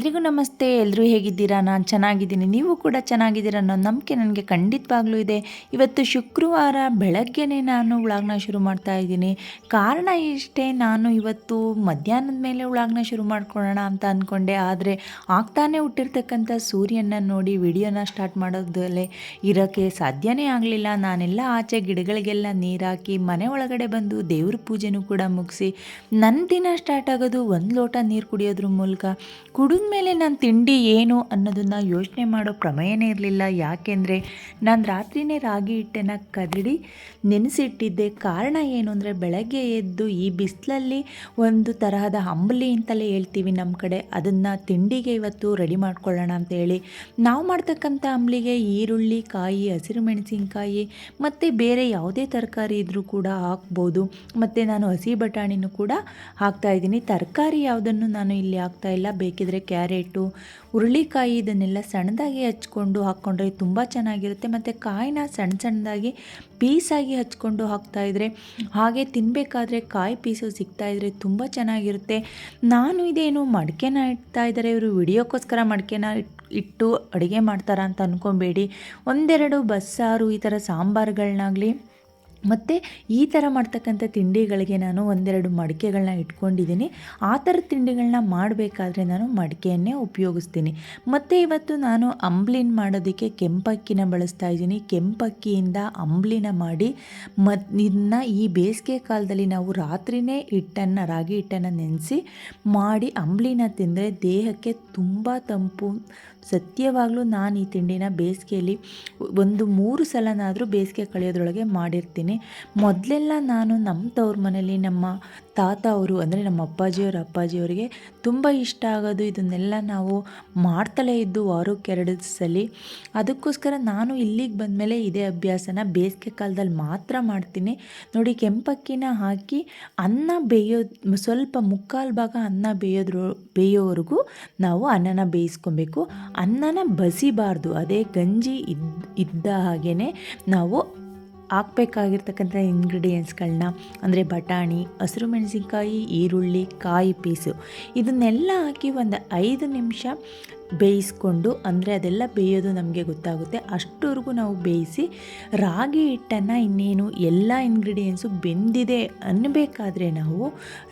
ಎಲ್ರಿಗೂ ನಮಸ್ತೆ ಎಲ್ಲರೂ ಹೇಗಿದ್ದೀರಾ? ನಾನು ಚೆನ್ನಾಗಿದ್ದೀನಿ. ನೀವು ಕೂಡ ಚೆನ್ನಾಗಿದ್ದೀರಾ ಅನ್ನೋ ನಂಬಿಕೆ ನನಗೆ ಖಂಡಿತವಾಗ್ಲೂ ಇದೆ. ಇವತ್ತು ಶುಕ್ರವಾರ ಬೆಳಗ್ಗೆನೇ ನಾನು ಉಳಾಗ್ನ ಶುರು ಮಾಡ್ತಾ ಇದ್ದೀನಿ. ಕಾರಣ ಇಷ್ಟೇ, ನಾನು ಇವತ್ತು ಮಧ್ಯಾಹ್ನದ ಮೇಲೆ ಉಳಾಗ್ನ ಶುರು ಮಾಡ್ಕೊಳ್ಳೋಣ ಅಂತ ಅಂದ್ಕೊಂಡೆ ಆದರೆ ಆಗ್ತಾನೆ ಹುಟ್ಟಿರ್ತಕ್ಕಂಥ ಸೂರ್ಯನ ನೋಡಿ ವಿಡಿಯೋನ ಸ್ಟಾರ್ಟ್ ಮಾಡೋದಲ್ಲೇ ಇರೋಕ್ಕೆ ಸಾಧ್ಯನೇ ಆಗಲಿಲ್ಲ. ನಾನೆಲ್ಲ ಆಚೆ ಗಿಡಗಳಿಗೆಲ್ಲ ನೀರಾಕಿ, ಮನೆ ಒಳಗಡೆ ಬಂದು ದೇವ್ರ ಪೂಜೆನೂ ಕೂಡ ಮುಗಿಸಿ ನನ್ನ ದಿನ ಸ್ಟಾರ್ಟ್ ಆಗೋದು ಒಂದು ಲೋಟ ನೀರು ಕುಡಿಯೋದ್ರ ಮೂಲಕ. ಕುಡಿದ ಮೇಲೆ ನಾನು ತಿಂಡಿ ಏನು ಅನ್ನೋದನ್ನು ಯೋಚನೆ ಮಾಡೋ ಪ್ರಮೇಯನೇ ಇರಲಿಲ್ಲ. ಯಾಕೆಂದರೆ ನಾನು ರಾತ್ರಿನೇ ರಾಗಿ ಹಿಟ್ಟನ್ನು ಕದಡಿ ನೆನೆಸಿಟ್ಟಿದ್ದೆ. ಕಾರಣ ಏನು ಅಂದರೆ ಬೆಳಗ್ಗೆ ಎದ್ದು ಈ ಬಿಸಿಲಲ್ಲಿ ಒಂದು ತರಹದ ಅಂಬಲಿ ಅಂತಲೇ ಹೇಳ್ತೀವಿ ನಮ್ಮ ಕಡೆ. ಅದನ್ನು ತಿಂಡಿಗೆ ಇವತ್ತು ರೆಡಿ ಮಾಡ್ಕೊಳ್ಳೋಣ ಅಂತ ಹೇಳಿ ನಾವು ಮಾಡ್ತಕ್ಕಂಥ ಅಂಬಲಿಗೆ ಈರುಳ್ಳಿ, ಕಾಯಿ, ಹಸಿರು ಮೆಣಸಿನಕಾಯಿ ಮತ್ತು ಬೇರೆ ಯಾವುದೇ ತರಕಾರಿ ಇದ್ದರೂ ಕೂಡ ಹಾಕ್ಬೋದು. ಮತ್ತು ನಾನು ಹಸಿ ಬಟಾಣಿನೂ ಕೂಡ ಹಾಕ್ತಾಯಿದ್ದೀನಿ ತರಕಾರಿ ಯಾವುದನ್ನು ನಾನು ಇಲ್ಲಿ ಹಾಕ್ತಾ ಇಲ್ಲ. ಬೇಕಿದ್ರೆ ಕ್ಯಾರೆಟು, ಹುರುಳಿಕಾಯಿ ಇದನ್ನೆಲ್ಲ ಸಣ್ಣದಾಗಿ ಹಚ್ಕೊಂಡು ಹಾಕ್ಕೊಂಡ್ರೆ ತುಂಬ ಚೆನ್ನಾಗಿರುತ್ತೆ. ಮತ್ತು ಕಾಯಿನ ಸಣ್ಣ ಸಣ್ಣದಾಗಿ ಪೀಸಾಗಿ ಹಚ್ಕೊಂಡು ಹಾಕ್ತಾಯಿದ್ರೆ ಹಾಗೆ ತಿನ್ನಬೇಕಾದ್ರೆ ಕಾಯಿ ಪೀಸು ಸಿಗ್ತಾಯಿದ್ರೆ ತುಂಬ ಚೆನ್ನಾಗಿರುತ್ತೆ. ನಾನು ಇದೇನು ಮಡಿಕೆನ ಇಡ್ತಾ ಇದ್ದಾರೆ. ಇವರು ವಿಡಿಯೋಕ್ಕೋಸ್ಕರ ಮಡಿಕೆನ ಇಟ್, ಇಟ್ಟು ಅಡುಗೆ ಮಾಡ್ತಾರಾ ಅಂತ ಅಂದ್ಕೊಬೇಡಿ ಒಂದೆರಡು ಬಸ್ಸಾರು ಈ ಥರ ಸಾಂಬಾರುಗಳನ್ನಾಗಲಿ ಮತ್ತು ಈ ಥರ ಮಾಡ್ತಕ್ಕಂಥ ತಿಂಡಿಗಳಿಗೆ ನಾನು ಒಂದೆರಡು ಮಡಿಕೆಗಳನ್ನ ಇಟ್ಕೊಂಡಿದ್ದೀನಿ. ಆ ಥರ ತಿಂಡಿಗಳನ್ನ ಮಾಡಬೇಕಾದ್ರೆ ನಾನು ಮಡಿಕೆಯನ್ನೇ ಉಪಯೋಗಿಸ್ತೀನಿ. ಮತ್ತು ಇವತ್ತು ನಾನು ಅಂಬ್ಲಿನ ಮಾಡೋದಕ್ಕೆ ಕೆಂಪಕ್ಕಿನ ಬಳಸ್ತಾ ಇದ್ದೀನಿ. ಕೆಂಪಕ್ಕಿಯಿಂದ ಅಂಬ್ಲಿನ ಮಾಡಿ ಮತ್ ಇದನ್ನ ಈ ಬೇಸಿಗೆ ಕಾಲದಲ್ಲಿ ನಾವು ರಾತ್ರಿನೇ ಹಿಟ್ಟನ್ನು, ರಾಗಿ ಹಿಟ್ಟನ್ನು ನೆನೆಸಿ ಮಾಡಿ ಅಂಬ್ಲಿನ ತಿಂದರೆ ದೇಹಕ್ಕೆ ತುಂಬ ತಂಪು. ಸತ್ಯವಾಗಲೂ ನಾನು ಈ ತಿಂಡಿನ ಬೇಸಿಗೆಯಲ್ಲಿ ಒಂದು ಮೂರು ಸಲನಾದರೂ ಬೇಸಿಗೆ ಕಳೆಯೋದ್ರೊಳಗೆ ಮಾಡಿರ್ತೀನಿ. ಮೊದಲೆಲ್ಲ ನಾನು ನಮ್ಮ ತವ್ರ ಮನೇಲಿ ನಮ್ಮ ತಾತ ಅವರು, ಅಂದರೆ ನಮ್ಮ ಅಪ್ಪಾಜಿಯವ್ರ, ಅಪ್ಪಾಜಿಯವರಿಗೆ ತುಂಬ ಇಷ್ಟ ಆಗೋದು ಇದನ್ನೆಲ್ಲ ನಾವು ಮಾಡ್ತಲೇ ಇದ್ದು ವಾರಕ್ಕೆ ಎರಡು ಸಲ. ಅದಕ್ಕೋಸ್ಕರ ನಾನು ಇಲ್ಲಿಗೆ ಬಂದಮೇಲೆ ಇದೇ ಅಭ್ಯಾಸನ ಬೇಸಿಗೆ ಕಾಲದಲ್ಲಿ ಮಾತ್ರ ಮಾಡ್ತೀನಿ. ನೋಡಿ, ಕೆಂಪಕ್ಕಿನ ಹಾಕಿ ಅನ್ನ ಬೇಯೋದು ಸ್ವಲ್ಪ ಮುಕ್ಕಾಲು ಭಾಗ ಅನ್ನ ಬೇಯೋದ್ರ, ಬೇಯೋವರೆಗೂ ನಾವು ಅನ್ನನ ಬೇಯಿಸ್ಕೊಬೇಕು. ಅನ್ನನ ಬಸಿಬಾರ್ದು. ಅದೇ ಗಂಜಿ ಇದ್ದ ಇದ್ದ ಹಾಗೇ ನಾವು ಹಾಕ್ಬೇಕಾಗಿರ್ತಕ್ಕಂಥ ಇಂಗ್ರೀಡಿಯೆಂಟ್ಸ್ಗಳನ್ನ, ಅಂದರೆ ಬಟಾಣಿ, ಹಸಿರು ಮೆಣಸಿನ್ಕಾಯಿ, ಈರುಳ್ಳಿ, ಕಾಯಿ ಪೀಸು, ಇದನ್ನೆಲ್ಲ ಹಾಕಿ ಒಂದು ಐದು ನಿಮಿಷ ಬೇಯಿಸ್ಕೊಂಡು, ಅಂದರೆ ಅದೆಲ್ಲ ಬೇಯೋದು ನಮಗೆ ಗೊತ್ತಾಗುತ್ತೆ. ಅಷ್ಟವರೆಗೂ ನಾವು ಬೇಯಿಸಿ ರಾಗಿ ಹಿಟ್ಟನ್ನು ಇನ್ನೇನು ಎಲ್ಲ ಇಂಗ್ರೀಡಿಯೆಂಟ್ಸು ಬೆಂದಿದೆ ಅನ್ನಬೇಕಾದ್ರೆ ನಾವು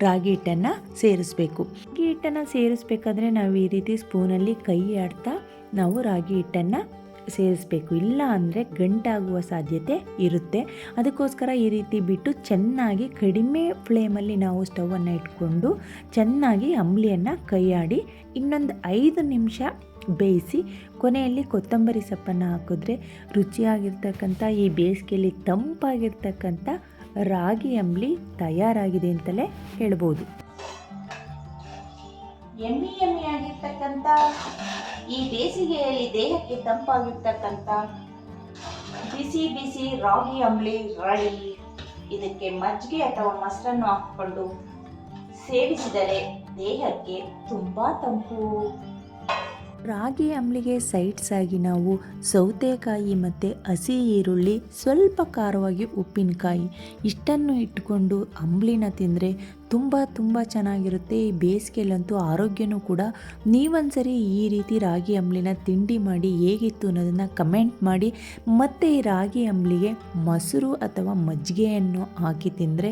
ರಾಗಿ ಹಿಟ್ಟನ್ನು ಸೇರಿಸ್ಬೇಕು. ರಾಗಿ ಹಿಟ್ಟನ್ನು ಸೇರಿಸ್ಬೇಕಾದ್ರೆ ನಾವು ಈ ರೀತಿ ಸ್ಪೂನಲ್ಲಿ ಕೈ ಆಡ್ತಾ ನಾವು ರಾಗಿ ಹಿಟ್ಟನ್ನು ಸೇರಿಸ್ಬೇಕು. ಇಲ್ಲ ಅಂದರೆ ಗಂಟಾಗುವ ಸಾಧ್ಯತೆ ಇರುತ್ತೆ. ಅದಕ್ಕೋಸ್ಕರ ಈ ರೀತಿ ಬಿಟ್ಟು ಚೆನ್ನಾಗಿ ಕಡಿಮೆ ಫ್ಲೇಮಲ್ಲಿ ನಾವು ಸ್ಟವನ್ನು ಇಟ್ಕೊಂಡು ಚೆನ್ನಾಗಿ ಅಂಬ್ಲಿಯನ್ನು ಕೈಯಾಡಿ ಇನ್ನೊಂದು ಐದು ನಿಮಿಷ ಬೇಯಿಸಿ ಕೊನೆಯಲ್ಲಿ ಕೊತ್ತಂಬರಿ ಸೊಪ್ಪನ್ನು ಹಾಕಿದ್ರೆ ರುಚಿಯಾಗಿರ್ತಕ್ಕಂಥ, ಈ ಬೇಸಿಗೆಯಲ್ಲಿ ತಂಪಾಗಿರ್ತಕ್ಕಂಥ ರಾಗಿ ಅಂಬ್ಲಿ ತಯಾರಾಗಿದೆ ಅಂತಲೇ ಹೇಳ್ಬೋದು. ಎಮ್ಮಿ ಎಮ್ಮಿ ಆಗಿರ್ತಕ್ಕಂಥ ಈ ಬೇಸಿಗೆಯಲ್ಲಿ ದೇಹಕ್ಕೆ ತಂಪಾಗಿರ್ತಕ್ಕಂಥ ಬಿಸಿ ಬಿಸಿ ರಾಗಿ, ಅಂಬ್ಲಿ, ರಳಿ, ಇದಕ್ಕೆ ಮಜ್ಜಿಗೆ ಅಥವಾ ಮೊಸರನ್ನು ಹಾಕಿಕೊಂಡು ಸೇವಿಸಿದರೆ ದೇಹಕ್ಕೆ ತುಂಬ ತಂಪು. ರಾಗಿ, ಅಂಬ್ಲಿಗೆ ಸೈಡ್ಸ್ ಆಗಿ ನಾವು ಸೌತೆಕಾಯಿ ಮತ್ತು ಹಸಿ ಈರುಳ್ಳಿ, ಸ್ವಲ್ಪ ಖಾರವಾಗಿ ಉಪ್ಪಿನಕಾಯಿ ಇಷ್ಟನ್ನು ಇಟ್ಟುಕೊಂಡು ಅಂಬ್ಲಿನ ತಿಂದರೆ ತುಂಬ ತುಂಬ ಚೆನ್ನಾಗಿರುತ್ತೆ. ಈ ಬೇಸಿಗೆಯಲ್ಲಂತೂ ಆರೋಗ್ಯನೂ ಕೂಡ. ನೀವೊಂದ್ಸರಿ ಈ ರೀತಿ ರಾಗಿ ಅಂಬ್ಲಿನ ತಿಂಡಿ ಮಾಡಿ ಹೇಗಿತ್ತು ಅನ್ನೋದನ್ನು ಕಮೆಂಟ್ ಮಾಡಿ. ಮತ್ತು ಈ ರಾಗಿ ಅಂಬ್ಲಿಗೆ ಮೊಸರು ಅಥವಾ ಮಜ್ಜಿಗೆಯನ್ನು ಹಾಕಿ ತಿಂದರೆ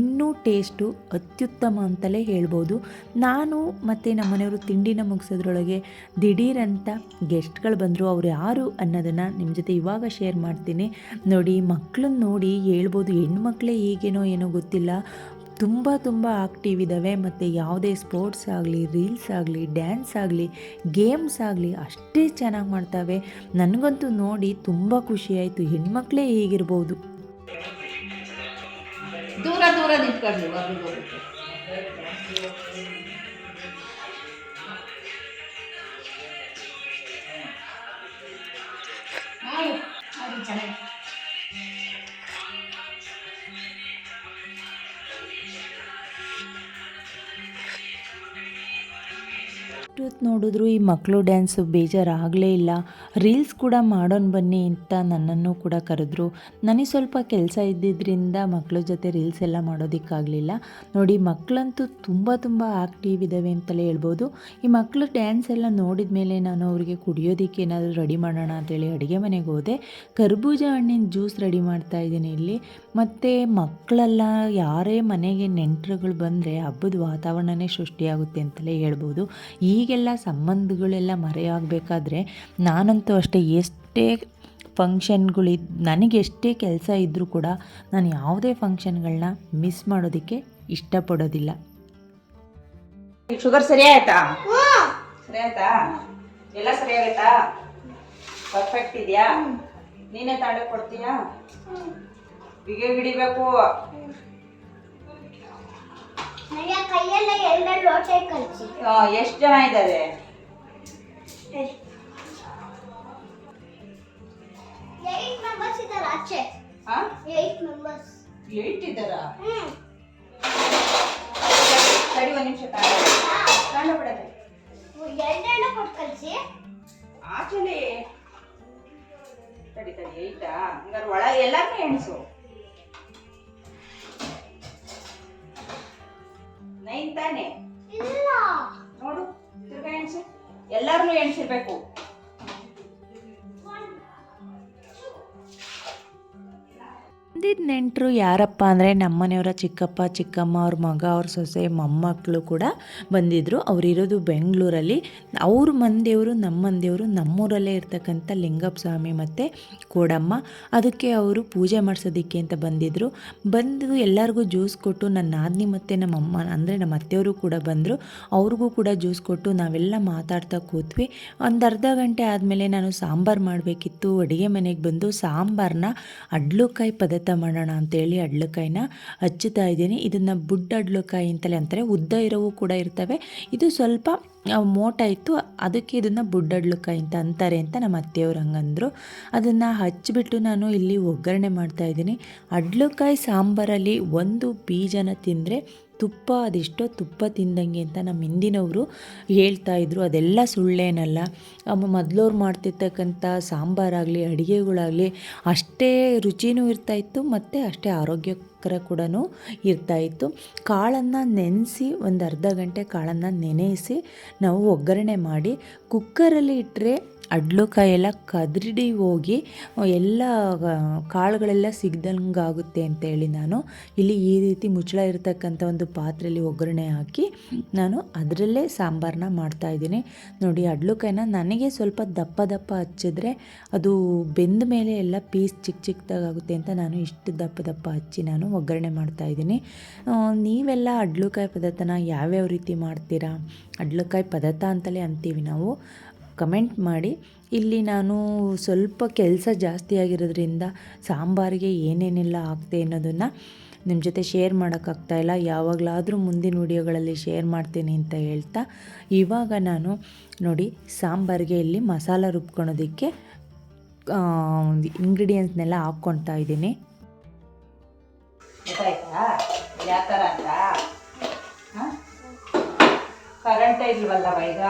ಇನ್ನೂ ಟೇಸ್ಟು ಅತ್ಯುತ್ತಮ ಅಂತಲೇ ಹೇಳ್ಬೋದು. ನಾನು ಮತ್ತು ನಮ್ಮ ಮನೆಯವರು ತಿಂಡಿನ ಮುಗಿಸೋದ್ರೊಳಗೆ ದಿಢೀರಂತ ಗೆಸ್ಟ್ಗಳು ಬಂದರು. ಅವ್ರು ಯಾರು ಅನ್ನೋದನ್ನು ನಿಮ್ಮ ಜೊತೆ ಇವಾಗ ಶೇರ್ ಮಾಡ್ತೀನಿ. ನೋಡಿ ಮಕ್ಕಳನ್ನ ನೋಡಿ ಹೇಳ್ಬೋದು ಹೆಣ್ಮಕ್ಳೇ ಈಗೇನೋ ಏನೋ ಗೊತ್ತಿಲ್ಲ. ತುಂಬ ತುಂಬ ಆಕ್ಟಿವ್ ಇದ್ದಾವೆ ಮತ್ತು ಯಾವುದೇ ಸ್ಪೋರ್ಟ್ಸ್ ಆಗಲಿ ರೀಲ್ಸ್ ಆಗಲಿ ಡ್ಯಾನ್ಸ್ ಆಗಲಿ ಗೇಮ್ಸ್ ಆಗಲಿ ಅಷ್ಟೇ ಚೆನ್ನಾಗಿ ಮಾಡ್ತವೆ. ನನಗಂತೂ ನೋಡಿ ತುಂಬ ಖುಷಿಯಾಯಿತು ಹೆಣ್ಮಕ್ಳೇ ಹೀಗಿರ್ಬೋದು. ದೂರ ದೂರ ಚೆನ್ನಾಗಿ. ಇಷ್ಟು ಹೊತ್ತು ನೋಡಿದ್ರು ಈ ಮಕ್ಕಳು ಡ್ಯಾನ್ಸು ಬೇಜಾರಾಗಲೇ ಇಲ್ಲ. ರೀಲ್ಸ್ ಕೂಡ ಮಾಡೋಣ ಬನ್ನಿ ಅಂತ ನನ್ನನ್ನು ಕೂಡ ಕರೆದ್ರು. ನನಗೆ ಸ್ವಲ್ಪ ಕೆಲಸ ಇದ್ದಿದ್ದರಿಂದ ಮಕ್ಕಳ ಜೊತೆ ರೀಲ್ಸ್ ಎಲ್ಲ ಮಾಡೋದಕ್ಕಾಗಲಿಲ್ಲ. ನೋಡಿ ಮಕ್ಕಳಂತೂ ತುಂಬ ತುಂಬ ಆ್ಯಕ್ಟಿವ್ ಇದ್ದಾವೆ ಅಂತಲೇ ಹೇಳ್ಬೋದು. ಈ ಮಕ್ಕಳು ಡ್ಯಾನ್ಸ್ ಎಲ್ಲ ನೋಡಿದ ಮೇಲೆ ನಾನು ಅವರಿಗೆ ಕುಡಿಯೋದಕ್ಕೆ ಏನಾದರೂ ರೆಡಿ ಮಾಡೋಣ ಅಂತೇಳಿ ಅಡುಗೆ ಮನೆಗೆ ಹೋದೆ. ಕರ್ಬೂಜ ಹಣ್ಣಿನ ಜ್ಯೂಸ್ ರೆಡಿ ಮಾಡ್ತಾ ಇದ್ದೀನಿ ಇಲ್ಲಿ. ಮತ್ತು ಮಕ್ಕಳೆಲ್ಲ ಯಾರೇ ಮನೆಗೆ ನೆಂಟರುಗಳು ಬಂದರೆ ಹಬ್ಬದ ವಾತಾವರಣನೇ ಸೃಷ್ಟಿಯಾಗುತ್ತೆ ಅಂತಲೇ ಹೇಳ್ಬೋದು. ಈಗೆಲ್ಲ ಸಂಬಂಧಗಳೆಲ್ಲ ಮರೆಯಾಗಬೇಕಾದ್ರೆ ನಾನಂತೂ ಅಷ್ಟೇ ಎಷ್ಟೇ ಫಂಕ್ಷನ್ಗಳಿದ್ ನನಗೆ ಎಷ್ಟೇ ಕೆಲಸ ಇದ್ದರೂ ಕೂಡ ನಾನು ಯಾವುದೇ ಫಂಕ್ಷನ್ಗಳನ್ನ ಮಿಸ್ ಮಾಡೋದಕ್ಕೆ ಇಷ್ಟಪಡೋದಿಲ್ಲ. ಶುಗರ್ ಸರಿ ಆಯ್ತಾ? ಸರಿ ಆಯ್ತಾ? ಎಲ್ಲ ಸರಿ ಆಗೈತಾ ಪರ್ಫೆಕ್ಟ್ ಇದೆಯಾ? ನೀನೇ ತಾಂಡ ಕೊಡ್ತೀಯಾ? ಬಿಗೆ ಹಿಡಿಬೇಕು. ಎಷ್ಟು ಜನ ಇದ್ದಾರೆ? ಏಟ್ ಮೆಂಬರ್ಸ್ ಇದ್ದಾರೆ ಸರಿ ಒಂದು ನಿಮಿಷ ಬಿಡದೆ. ಎರಡೆರಡು ಕೊಟ್ಟು ಕಳಿಸಿ ತಡಿ ತಡಿ ಏಯ್ಟಾ ಹಂಗಾರೆ ಒಳಗೆ ಎಲ್ಲಾನು ಎಣಿಸು. ನೈನ್ ತಾನೆ ನೋಡು ತಿರ್ಗಾ ಎಣ್ಸು ಎಲ್ಲಾರನು ಎಣಿಸಿರ್ಬೇಕು ಬಂದಿದ್ದ ನೆಂಟರು ಯಾರಪ್ಪ ಅಂದರೆ ನಮ್ಮನೆಯವರ ಚಿಕ್ಕಪ್ಪ, ಚಿಕ್ಕಮ್ಮ, ಅವ್ರ ಮಗ, ಅವ್ರ ಸೊಸೆ ಮೊಮ್ಮಕ್ಕಳು ಕೂಡ ಬಂದಿದ್ದರು ಅವರಿರೋದು ಬೆಂಗಳೂರಲ್ಲಿ. ಅವ್ರ ಮಂದಿಯವರು, ನಮ್ಮ ಮಂದಿಯವರು ನಮ್ಮೂರಲ್ಲೇ ಇರ್ತಕ್ಕಂಥ ಲಿಂಗಪ್ಪ ಸ್ವಾಮಿ ಮತ್ತು ಕೋಡಮ್ಮ. ಅದಕ್ಕೆ ಅವರು ಪೂಜೆ ಮಾಡಿಸೋದಕ್ಕೆ ಅಂತ ಬಂದಿದ್ದರು ಬಂದು ಎಲ್ಲರಿಗೂ ಜ್ಯೂಸ್ ಕೊಟ್ಟು ನನ್ನ ನಾದಿನಿ ಮತ್ತು ನಮ್ಮಮ್ಮ ಅಂದರೆ ನಮ್ಮ ಅತ್ತೆಯವರು ಕೂಡ ಬಂದರು. ಅವ್ರಿಗೂ ಕೂಡ ಜ್ಯೂಸ್ ಕೊಟ್ಟು ನಾವೆಲ್ಲ ಮಾತಾಡ್ತಾ ಕೂತ್ವಿ. ಒಂದು ಅರ್ಧ ಗಂಟೆ ಆದಮೇಲೆ ನಾನು ಸಾಂಬಾರು ಮಾಡಬೇಕಿತ್ತು. ಅಡುಗೆ ಮನೆಗೆ ಬಂದು ಸಾಂಬಾರನ್ನ ಅಡ್ಲುಕಾಯಿ ಪದಾರ್ಥ ಮಾಡೋಣ ಅಂತೇಳಿ ಅಡ್ಲಕಾಯಿನ ಹಚ್ಚುತ್ತಾ ಇದ್ದೀನಿ. ಇದನ್ನು ಬುಡ್ ಅಡ್ಲಕಾಯಿ ಅಂತಲೇ ಅಂತಾರೆ. ಉದ್ದ ಇರೋವು ಕೂಡ ಇರ್ತವೆ. ಇದು ಸ್ವಲ್ಪ ಮೋಟ ಇತ್ತು. ಅದಕ್ಕೆ ಇದನ್ನು ಬುಡ್ಡಡ್ಲಕಾಯಿ ಅಂತ ಅಂತಾರೆ ಅಂತ ನಮ್ಮ ಅತ್ತೆಯವ್ರು ಹಂಗಂದರು. ಅದನ್ನು ಹಚ್ಚಿಬಿಟ್ಟು ನಾನು ಇಲ್ಲಿ ಒಗ್ಗರಣೆ ಮಾಡ್ತಾ ಇದ್ದೀನಿ. ಅಡ್ಲಕಾಯಿ ಸಾಂಬಾರಲ್ಲಿ ಒಂದು ಬೀಜನ ತಿಂದರೆ ತುಪ್ಪ, ಅದೆಷ್ಟೋ ತುಪ್ಪ ತಿಂದಂಗೆ ಅಂತ ನಮ್ಮ ಹಿಂದಿನವರು ಹೇಳ್ತಾ ಇದ್ರು. ಅದೆಲ್ಲ ಸುಳ್ಳೇನಲ್ಲ. ಅಮ್ಮ, ಮೊದಲವ್ರು ಮಾಡ್ತಿರ್ತಕ್ಕಂಥ ಸಾಂಬಾರಾಗಲಿ, ಅಡುಗೆಗಳಾಗಲಿ ಅಷ್ಟೇ ರುಚಿನೂ ಇರ್ತಾಯಿತ್ತು ಮತ್ತು ಅಷ್ಟೇ ಆರೋಗ್ಯಕರ ಕೂಡ ಇರ್ತಾಯಿತ್ತು ಕಾಳನ್ನು ನೆನೆಸಿ ಒಂದು ಅರ್ಧ ಗಂಟೆ ಕಾಳನ್ನು ನೆನೆಸಿ ನಾವು ಒಗ್ಗರಣೆ ಮಾಡಿ ಕುಕ್ಕರಲ್ಲಿ ಇಟ್ಟರೆ ಅಡ್ಲುಕಾಯಿ ಕಾಯೆಲ್ಲ ಕದರಿ ಹೋಗಿ ಎಲ್ಲ ಕಾಳುಗಳೆಲ್ಲ ಸಿಗ್ದಂಗೆ ಆಗುತ್ತೆ ಅಂತೇಳಿ ನಾನು ಇಲ್ಲಿ ಈ ರೀತಿ ಮುಚ್ಚಳ ಇರತಕ್ಕಂಥ ಒಂದು ಪಾತ್ರೆಯಲ್ಲಿ ಒಗ್ಗರಣೆ ಹಾಕಿ ನಾನು ಅದರಲ್ಲೇ ಸಾಂಬಾರನ್ನ ಮಾಡ್ತಾಯಿದ್ದೀನಿ ನೋಡಿ ಅಡ್ಲುಕಾಯಿನ ನನಗೆ ಸ್ವಲ್ಪ ದಪ್ಪ ದಪ್ಪ ಹಚ್ಚಿದ್ರೆ ಅದು ಬೆಂದ ಮೇಲೆ ಎಲ್ಲ ಪೀಸ್ ಚಿಕ್ಕ ಚಿಕ್ಕದಾಗುತ್ತೆ ಅಂತ ನಾನು ಇಷ್ಟು ದಪ್ಪ ದಪ್ಪ ಹಚ್ಚಿ ನಾನು ಒಗ್ಗರಣೆ ಮಾಡ್ತಾಯಿದ್ದೀನಿ ನೀವೆಲ್ಲ ಅಡ್ಲುಕಾಯಿ ಪದಾರ್ಥನ ಯಾವ್ಯಾವ ರೀತಿ ಮಾಡ್ತೀರಾ? ಅಡ್ಲುಕಾಯಿ ಪದಾರ್ಥ ಅಂತಲೇ ಅಂತೀವಿ ನಾವು. ಕಮೆಂಟ್ ಮಾಡಿ. ಇಲ್ಲಿ ನಾನು ಸ್ವಲ್ಪ ಕೆಲಸ ಜಾಸ್ತಿ ಆಗಿರೋದ್ರಿಂದ ಸಾಂಬಾರಿಗೆ ಏನೇನೆಲ್ಲ ಹಾಕ್ತೆ ಅನ್ನೋದನ್ನು ನಿಮ್ಮ ಜೊತೆ ಶೇರ್ ಮಾಡೋಕ್ಕಾಗ್ತಾಯಿಲ್ಲ ಯಾವಾಗಲಾದರೂ ಮುಂದಿನ ವಿಡಿಯೋಗಳಲ್ಲಿ ಶೇರ್ ಮಾಡ್ತೀನಿ ಅಂತ ಹೇಳ್ತಾ. ಇವಾಗ ನಾನು ನೋಡಿ ಸಾಂಬಾರಿಗೆ ಇಲ್ಲಿ ಮಸಾಲ ರುಬ್ಕೊಳೋದಕ್ಕೆ ಇಂಗ್ರೀಡಿಯೆಂಟ್ಸ್ನೆಲ್ಲ ಹಾಕ್ಕೊಳ್ತಾ ಇದ್ದೀನಿ. ಅಂತ? ಕರೆಂಟ್ ಇಲ್ವಲ್ಲವ ಈಗ?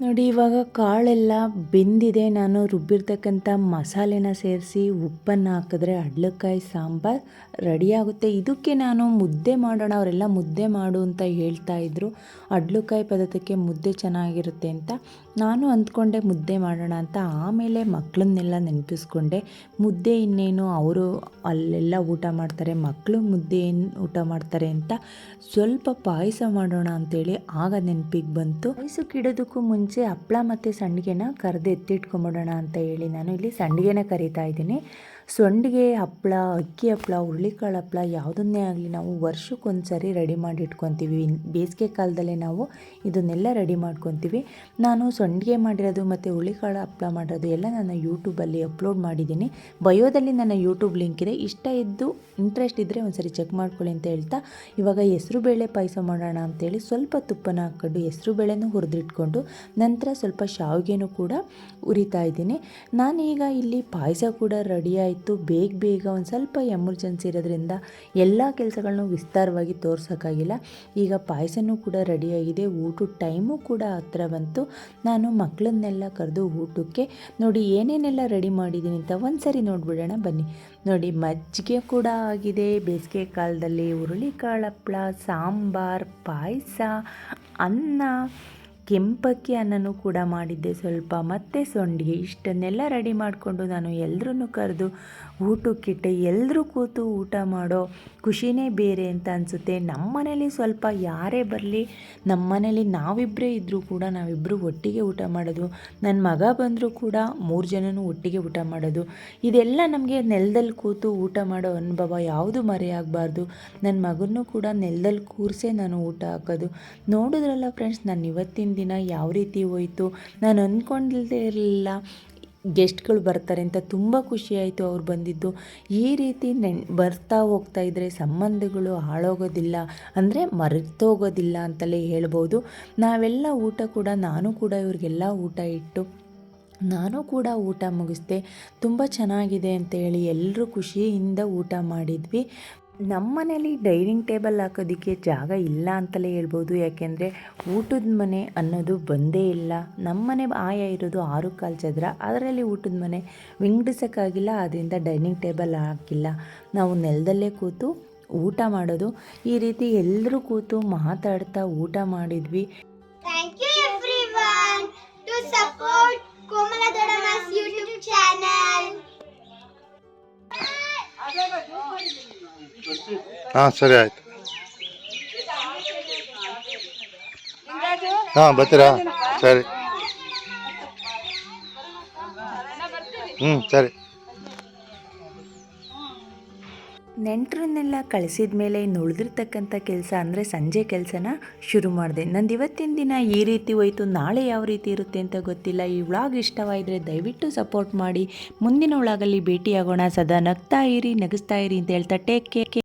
ನೋಡಿ, ಇವಾಗ ಕಾಳೆಲ್ಲ ಬೆಂದಿದೆ. ನಾನು ರುಬ್ಬಿರ್ತಕ್ಕಂಥ ಮಸಾಲೆನ ಸೇರಿಸಿ ಉಪ್ಪನ್ನು ಹಾಕಿದ್ರೆ ಅಡ್ಲಕಾಯಿ ಸಾಂಬಾರು ರೆಡಿಯಾಗುತ್ತೆ ಇದಕ್ಕೆ ನಾನು ಮುದ್ದೆ ಮಾಡೋಣ, ಅವರೆಲ್ಲ ಮುದ್ದೆ ಮಾಡು ಅಂತ ಹೇಳ್ತಾ ಇದ್ರು. ಅಡ್ಲಕಾಯಿ ಪದಾರ್ಥಕ್ಕೆ ಮುದ್ದೆ ಚೆನ್ನಾಗಿರುತ್ತೆ ಅಂತ. ನಾನು ಅಂದ್ಕೊಂಡೆ ಮುದ್ದೆ ಮಾಡೋಣ ಅಂತ ಆಮೇಲೆ ಮಕ್ಕಳನ್ನೆಲ್ಲ ನೆನಪಿಸ್ಕೊಂಡೆ. ಮುದ್ದೆ ಇನ್ನೇನು ಅವರು ಅಲ್ಲೆಲ್ಲ ಊಟ ಮಾಡ್ತಾರೆ ಮಕ್ಕಳು ಮುದ್ದೆ ಏನು ಊಟ ಮಾಡ್ತಾರೆ ಅಂತ ಸ್ವಲ್ಪ ಪಾಯಸ ಮಾಡೋಣ ಅಂತೇಳಿ ಆಗ ನೆನಪಿಗೆ ಬಂತು. ಪಾಯಸ ಇಡೋದಕ್ಕೂ ಮುಂಚೆ ಹಪ್ಪಳ ಮತ್ತು ಸಂಡಿಗೆನ ಕರೆದು ಎತ್ತಿಟ್ಕೊಂಬಿಡೋಣ ಅಂತ ಹೇಳಿ ನಾನು ಇಲ್ಲಿ ಸಂಡಿಗೆನ ಕರಿತಾ ಇದ್ದೀನಿ. ಸಂಡಿಗೆ ಹಪ್ಪಳ ಅಕ್ಕಿ ಹಪ್ಪಳ ಹುರುಳಿಕಾಳು ಹಪ್ಪಳ ಯಾವುದನ್ನೇ ಆಗಲಿ ನಾವು ವರ್ಷಕ್ಕೊಂದು ಸರಿ ರೆಡಿ ಮಾಡಿ ಇಟ್ಕೊತೀವಿ. ಬೇಸಿಗೆ ಕಾಲದಲ್ಲೇ ನಾವು ಇದನ್ನೆಲ್ಲ ರೆಡಿ ಮಾಡ್ಕೊತೀವಿ. ನಾನು ಸಂಡಿಗೆ ಮಾಡಿರೋದು ಮತ್ತು ಹುರುಳಿಕಾಳು ಹಪ್ಪಳ ಮಾಡಿರೋದು ಎಲ್ಲ ನನ್ನ ಯೂಟ್ಯೂಬಲ್ಲಿ ಅಪ್ಲೋಡ್ ಮಾಡಿದ್ದೀನಿ. ಬಯೋದಲ್ಲಿ ನನ್ನ ಯೂಟ್ಯೂಬ್ ಲಿಂಕ್ ಇದೆ. ಇಷ್ಟ ಇದ್ದು ಇಂಟ್ರೆಸ್ಟ್ ಇದ್ದರೆ ಒಂದ್ಸರಿ ಚೆಕ್ ಮಾಡ್ಕೊಳ್ಳಿ ಅಂತ ಹೇಳ್ತಾ, ಇವಾಗ ಹೆಸರು ಬೇಳೆ ಪಾಯಸ ಮಾಡೋಣ ಅಂತೇಳಿ ಸ್ವಲ್ಪ ತುಪ್ಪನ ಹಾಕ್ಕೊಂಡು ಹೆಸರು ಬೇಳೆನೂ ಹುರಿದಿಟ್ಕೊಂಡು ನಂತರ ಸ್ವಲ್ಪ ಶಾವಿಗೆನೂ ಕೂಡ ಉರಿತಾ ಇದ್ದೀನಿ. ನಾನೀಗ ಇಲ್ಲಿ ಪಾಯಸ ಕೂಡ ರೆಡಿ ಇತ್ತು. ಬೇಗ ಬೇಗ ಒಂದು ಸ್ವಲ್ಪ ಎಮರ್ಜೆನ್ಸಿ ಇರೋದ್ರಿಂದ ಎಲ್ಲ ಕೆಲಸಗಳನ್ನೂ ವಿಸ್ತಾರವಾಗಿ ತೋರ್ಸೋಕ್ಕಾಗಿಲ್ಲ. ಈಗ ಪಾಯಸನೂ ಕೂಡ ರೆಡಿಯಾಗಿದೆ ಊಟದ ಟೈಮು ಕೂಡ ಹತ್ರ ಬಂತು. ನಾನು ಮಕ್ಕಳನ್ನೆಲ್ಲ ಕರೆದು ಊಟಕ್ಕೆ, ನೋಡಿ, ಏನೇನೆಲ್ಲ ರೆಡಿ ಮಾಡಿದ್ದೀನಿ ಅಂತ ಒಂದು ಸರಿ ನೋಡಿಬಿಡೋಣ, ಬನ್ನಿ. ನೋಡಿ, ಮಜ್ಜಿಗೆ ಕೂಡ ಆಗಿದೆ. ಬೇಸಿಗೆ ಕಾಲದಲ್ಲಿ, ಹುರುಳಿಕಾಳು ಹಪ್ಪಳ ಸಾಂಬಾರ್, ಪಾಯಸ, ಅನ್ನ ಕೆಂಪಕ್ಕಿ ಅನ್ನನೂ ಕೂಡ ಮಾಡಿದ್ದೆ ಸ್ವಲ್ಪ. ಮತ್ತು ಸೊಂಡಿಗೆ ಇಷ್ಟನ್ನೆಲ್ಲ ರೆಡಿ ಮಾಡಿಕೊಂಡು ನಾನು ಎಲ್ಲರೂ ಕರೆದು ಊಟಕ್ಕಿಟ್ಟೆ ಎಲ್ಲರೂ ಕೂತು ಊಟ ಮಾಡೋ ಖುಷಿನೇ ಬೇರೆ ಅಂತ ಅನಿಸುತ್ತೆ. ನಮ್ಮ ಮನೇಲಿ ಸ್ವಲ್ಪ ಯಾರೇ ಬರಲಿ ನಮ್ಮ ಮನೇಲಿ ನಾವಿಬ್ಬರೇ ಇದ್ದರೂ ಕೂಡ ನಾವಿಬ್ಬರು ಒಟ್ಟಿಗೆ ಊಟ ಮಾಡೋದು ನನ್ನ ಮಗ ಬಂದರೂ ಕೂಡ ಮೂರು ಜನನೂ ಒಟ್ಟಿಗೆ ಊಟ ಮಾಡೋದು, ಇದೆಲ್ಲ ನಮಗೆ ನೆಲದಲ್ಲಿ ಕೂತು ಊಟ ಮಾಡೋ ಅನುಭವ ಯಾವುದು ಮರೆಯಾಗಬಾರ್ದು ನನ್ನ ಮಗನೂ ಕೂಡ ನೆಲದಲ್ಲಿ ಕೂರಿಸೇ ನಾನು ಊಟ ಹಾಕೋದು. ನೋಡಿದ್ರಲ್ಲ ಫ್ರೆಂಡ್ಸ್ ನಾನು ಇವತ್ತಿನ ದಿನ ಯಾವ ರೀತಿ ಹೋಯಿತು? ನಾನು ಅಂದ್ಕೊಂಡಿಲ್ಲದೆ ಇರಲಿಲ್ಲ. ಗೆಸ್ಟ್ಗಳು ಬರ್ತಾರೆ ಅಂತ ತುಂಬ ಖುಷಿಯಾಯಿತು ಅವ್ರು ಬಂದಿದ್ದು. ಈ ರೀತಿ ನೆನ್, ಬರ್ತಾ ಹೋಗ್ತಾ ಇದ್ದರೆ ಸಂಬಂಧಗಳು ಹಾಳೋಗೋದಿಲ್ಲ. ಅಂದರೆ ಮರೆತೋಗೋದಿಲ್ಲ ಅಂತಲೇ ಹೇಳ್ಬೋದು. ನಾವೆಲ್ಲ ಊಟ ಕೂಡ, ನಾನು ಕೂಡ ಇವ್ರಿಗೆಲ್ಲ ಊಟ ಇಟ್ಟು, ನಾನು ಕೂಡ ಊಟ ಮುಗಿಸ್ದೆ. ತುಂಬ ಚೆನ್ನಾಗಿದೆ ಅಂತ ಹೇಳಿ ಎಲ್ಲರೂ ಖುಷಿಯಿಂದ ಊಟ ಮಾಡಿದ್ವಿ. ನಮ್ಮ ಮನೇಲಿ ಡೈನಿಂಗ್ ಟೇಬಲ್ ಹಾಕೋದಕ್ಕೆ ಜಾಗ ಇಲ್ಲ ಅಂತಲೇ ಹೇಳ್ಬೋದು. ಯಾಕೆಂದರೆ ಊಟದ ಮನೆ ಅನ್ನೋದು ಬಂದೇ ಇಲ್ಲ. ನಮ್ಮ ಮನೆ ಆಯ ಇರೋದು ಆರು ಕಾಲು ಚದರ. ಅದರಲ್ಲಿ ಊಟದ ಮನೆ ವಿಂಗಡಿಸೋಕ್ಕಾಗಿಲ್ಲ ಅದರಿಂದ ಡೈನಿಂಗ್ ಟೇಬಲ್ ಹಾಕಿಲ್ಲ. ನಾವು ನೆಲದಲ್ಲೇ ಕೂತು ಊಟ ಮಾಡೋದು. ಈ ರೀತಿ ಎಲ್ಲರೂ ಕೂತು ಮಾತಾಡ್ತಾ ಊಟ ಮಾಡಿದ್ವಿ. ಹಾಂ ಸರಿ ಆಯ್ತು. ಹಾಂ ಬರ್ತೀರಾ? ಸರಿ. ಹ್ಞೂ ಸರಿ. ನೆಂಟರನ್ನೆಲ್ಲ ಕಳಿಸಿದ ಮೇಲೆ ಇನ್ನು ಉಳಿದಿರ್ತಕ್ಕಂಥ ಕೆಲಸ ಅಂದರೆ ಸಂಜೆ ಕೆಲಸನ ಶುರು ಮಾಡಿದೆ. ನಂದು ಇವತ್ತಿನ ದಿನ ಈ ರೀತಿ ಹೋಯಿತು, ನಾಳೆ ಯಾವ ರೀತಿ ಇರುತ್ತೆ ಅಂತ ಗೊತ್ತಿಲ್ಲ. ಈ ವ್ಲಾಗ್ ಇಷ್ಟವಾದರೆ ದಯವಿಟ್ಟು ಸಪೋರ್ಟ್ ಮಾಡಿ. ಮುಂದಿನ ವ್ಲಾಗಲ್ಲಿ ಭೇಟಿಯಾಗೋಣ. ಸದಾ ನಗ್ತಾ ಇರಿ, ನಗಿಸ್ತಾ ಇರಿ ಅಂತ ಹೇಳ್ತಾ ಟೇಕ್ ಕೇರ್